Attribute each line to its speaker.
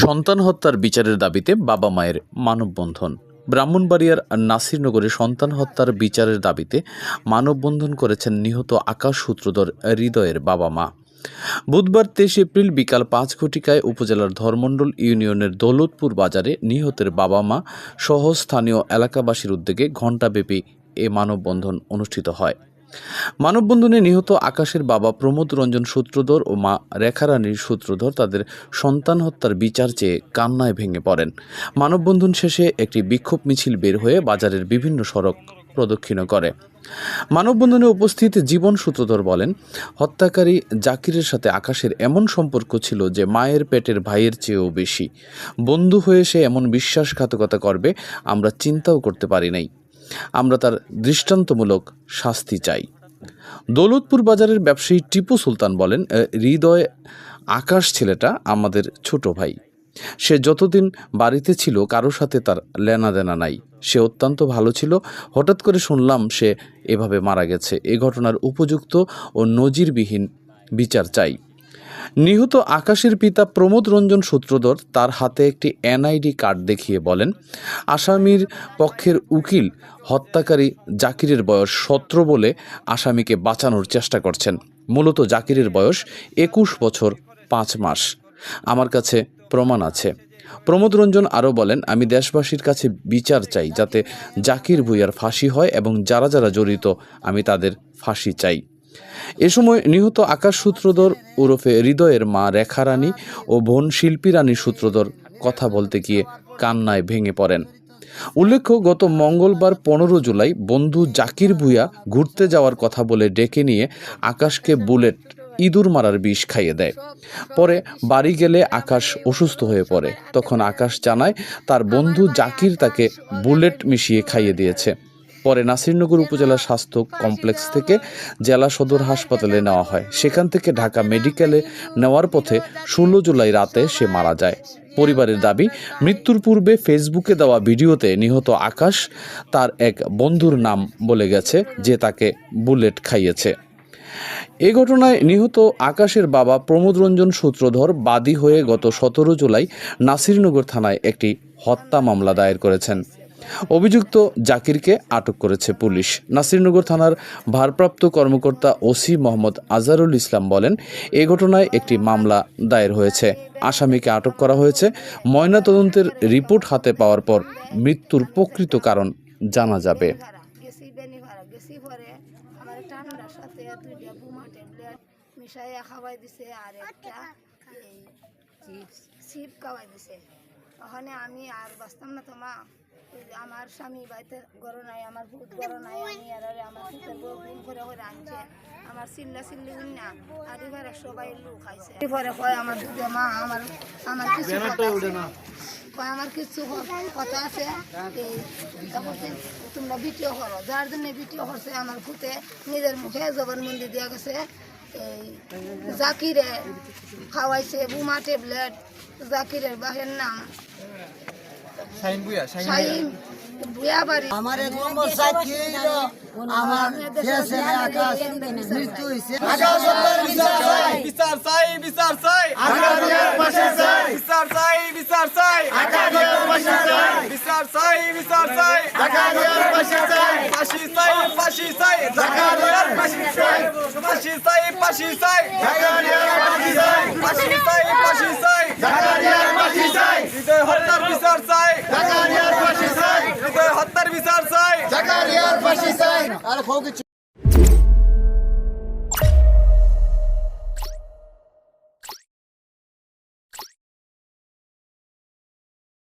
Speaker 1: সন্তান হত্যার বিচারের দাবিতে বাবা মায়ের মানববন্ধন। ব্রাহ্মণবাড়িয়ার নাসিরনগরে সন্তান হত্যার বিচারের দাবিতে মানববন্ধন করেছেন নিহত আকাশ সূত্রধর হৃদয়ের বাবা মা। বুধবার তেইশ এপ্রিল বিকাল পাঁচ ঘটিকায় উপজেলার ধর্মণ্ডল ইউনিয়নের দৌলতপুর বাজারে নিহতের বাবা মা সহ স্থানীয় এলাকাবাসীর উদ্যোগে ঘণ্টাব্যাপী এ মানববন্ধন অনুষ্ঠিত হয়। মানববন্ধনে নিহত আকাশের বাবা প্রমোদ রঞ্জন সূত্রধর ও মা রেখা রেখারানীর সূত্রধর তাদের সন্তান হত্যার বিচার চেয়ে কান্নায় ভেঙে পড়েন। মানববন্ধন শেষে একটি বিক্ষোভ মিছিল বের হয়ে বাজারের বিভিন্ন সড়ক প্রদক্ষিণ করে। মানববন্ধনে উপস্থিত জীবন সূত্রধর বলেন, হত্যাকারী জাকিরের সাথে আকাশের এমন সম্পর্ক ছিল যে মায়ের পেটের ভাইয়ের চেয়েও বেশি। বন্ধু হয়ে সে এমন বিশ্বাসঘাতকতা করবে, আমরা চিন্তাও করতে পারি নাই। আমরা তার দৃষ্টান্তমূলক শাস্তি চাই। দৌলতপুর বাজারের ব্যবসায়ী টিপু সুলতান বলেন হৃদয় আকাশ ছেলেটা আমাদের ছোট ভাই। সে যতদিন বাড়িতে ছিল, কারও সাথে তার লেনা দেনা নাই। সে অত্যন্ত ভালো ছিল। হঠাৎ করে শুনলাম সে এভাবে মারা গেছে। এ ঘটনার উপযুক্ত ও নজিরবিহীন বিচার চাই। নিহত আকাশের পিতা প্রমোদ রঞ্জন সূত্রধর তার হাতে একটি এনআইডি কার্ড দেখিয়ে বলেন, আসামির পক্ষের উকিল হত্যাকারী জাকিরের বয়স সতেরো বলে আসামিকে বাঁচানোর চেষ্টা করছেন। মূলত জাকিরের বয়স একুশ বছর পাঁচ মাস। আমার কাছে প্রমাণ আছে। প্রমোদ রঞ্জন আরও বলেন, আমি দেশবাসীর কাছে বিচার চাই যাতে জাকির ভুইয়ার ফাঁসি হয় এবং যারা যারা জড়িত, আমি তাদের ফাঁসি চাই। এ সময় নিহত আকাশ সূত্রধর ওরফে হৃদয়ের মা রেখা রানী ও বোন শিল্পী রানী সূত্রধর কথা বলতে গিয়ে কান্নায় ভেঙে পড়েন। উল্লেখ্য, গত মঙ্গলবার পনেরো জুলাই বন্ধু জাকির ভুইয়া ঘুরতে যাওয়ার কথা বলে ডেকে নিয়ে আকাশকে বুলেট, ইঁদুর মারার বিষ খাইয়ে দেয়। পরে বাড়ি গেলে আকাশ অসুস্থ হয়ে পড়ে। তখন আকাশ জানায়, তার বন্ধু জাকির তাকে বুলেট মিশিয়ে খাইয়ে দিয়েছে। পরে নাসিরনগর উপজেলা স্বাস্থ্য কমপ্লেক্স থেকে জেলা সদর হাসপাতালে নেওয়া হয়। সেখান থেকে ঢাকা মেডিকেলে নেওয়ার পথে ষোলো জুলাই রাতে সে মারা যায়। পরিবারের দাবি, মৃত্যুর পূর্বে ফেসবুকে দেওয়া ভিডিওতে নিহত আকাশ তার এক বন্ধুর নাম বলে গেছে, যে তাকে বুলেট খাইয়েছে। এ ঘটনায় নিহত আকাশের বাবা প্রমোদ রঞ্জন সূত্রধর বাদী হয়ে গত সতেরো জুলাই নাসিরনগর থানায় একটি হত্যা মামলা দায়ের করেছেন। অভিযুক্ত জাকিরকে আটক করেছে পুলিশ। নাসিরনগর থানার ভারপ্রাপ্ত কর্মকর্তা ওসি মোহাম্মদ আজারুল ইসলাম বলেন, এ ঘটনায় একটি মামলা দায়ের হয়েছে। আসামিকে আটক করা হয়েছে। ময়নাতদন্তের রিপোর্ট হাতে পাওয়ার পর মৃত্যুর প্রকৃত কারণ জানা যাবে।
Speaker 2: আমি আর বাঁচতাম না তো মা। ওই যে আমার স্বামী বাড়িতে গরো নাই আমার ভূত গরো নাই আমি আর আমার ভূতের বউ ঘুম করে করে আনছে। আমার চিল্লা চিল্লি না আর এবারে সবাই লোক খাইছে এরপরে কয় আমার দুধে মা আমার আমার কিছু। কয় আমার কিছু কথা আছে। তোমরা ভিডিও করো। যার জন্য ভিডিও করছে আমার ভূতে নিজের মুখে জবানবন্দি দেওয়া গেছে। এই জাকিরে খাওয়াইছে বুমা ট্যাবলেট জাকিরের বাহের নাম। শাহিন বুয়া বাড়ি
Speaker 3: আমার এক নম্বর সাক্ষী হইল আমার দেশে আকাশ মৃত্যু হয়েছে আকাশ সত্তর বিচার চাই
Speaker 4: বিচার চাই বিচার চাই
Speaker 3: আকাশের পাশে চাই
Speaker 4: বিচার চাই বিচার চাই
Speaker 3: আকাশের পাশে চাই
Speaker 4: বিচার চাই বিচার চাই
Speaker 3: আকাশের পাশে চাই
Speaker 4: ফাঁসি চাই ফাঁসি চাই
Speaker 3: জাকারিয়ার ফাঁসি চাই।
Speaker 4: ফাঁসি চাই ফাঁসি চাই
Speaker 3: জাকারিয়ার ফাঁসি চাই
Speaker 4: ফাঁসি চাই ফাঁসি চাই
Speaker 3: জাকারিয়ার ফাঁসি চাই
Speaker 4: হৃদয় হত্যার বিচার চাই
Speaker 3: জাকারিয়ার ফাঁসি